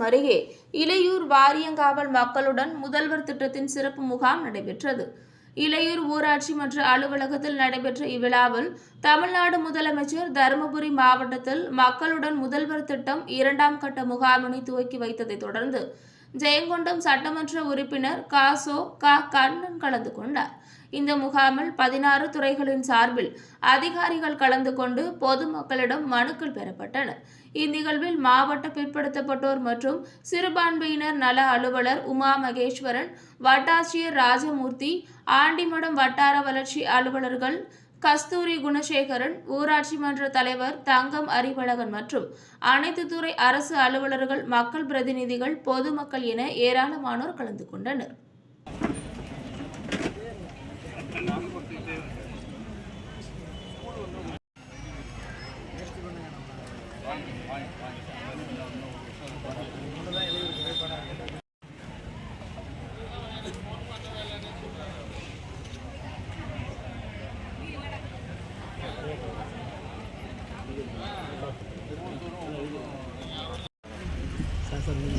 அருகே இலையூர் வாரியங்காவல் மக்களுடன் முதல்வர் திட்டத்தின் சிறப்பு முகாம் நடைபெற்றது. இலையூர் ஊராட்சி மன்ற அலுவலகத்தில் நடைபெற்ற இவ்விழாவில் தமிழ்நாடு முதலமைச்சர் தருமபுரி மாவட்டத்தில் மக்களுடன் முதல்வர் திட்டம் இரண்டாம் கட்ட முகாமினை துவக்கி வைத்ததைத் தொடர்ந்து ஜெயங்கொண்டம் சட்டமன்ற உறுப்பினர் காசோ கா கண்ணன் கலந்து கொண்டார். இந்த முகாமில் பதினாறு துறைகளின் சார்பில் அதிகாரிகள் கலந்து கொண்டு பொதுமக்களிடம் மனுக்கள் பெறப்பட்டன இந்நிகழ்வில் மாவட்ட பிற்படுத்தப்பட்டோர் மற்றும் சிறுபான்மையினர் நல அலுவலர் உமா மகேஸ்வரன் வட்டாட்சியர் ராஜமூர்த்தி ஆண்டிமடம் வட்டார வளர்ச்சி அலுவலர்கள் கஸ்தூரி குணசேகரன் ஊராட்சி மன்ற தலைவர் தங்கம் அறிவழகன் மற்றும் அனைத்து துறை அரசு அலுவலர்கள் மக்கள் பிரதிநிதிகள் பொதுமக்கள் என ஏராளமானோர் கலந்து கொண்டனர்.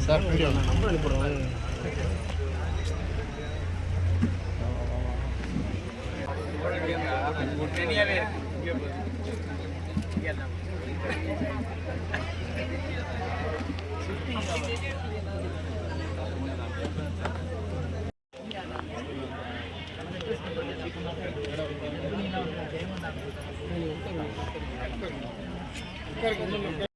சார் வீடியோ நம்பர் அனுப்பிடுறோம் உட்காருங்க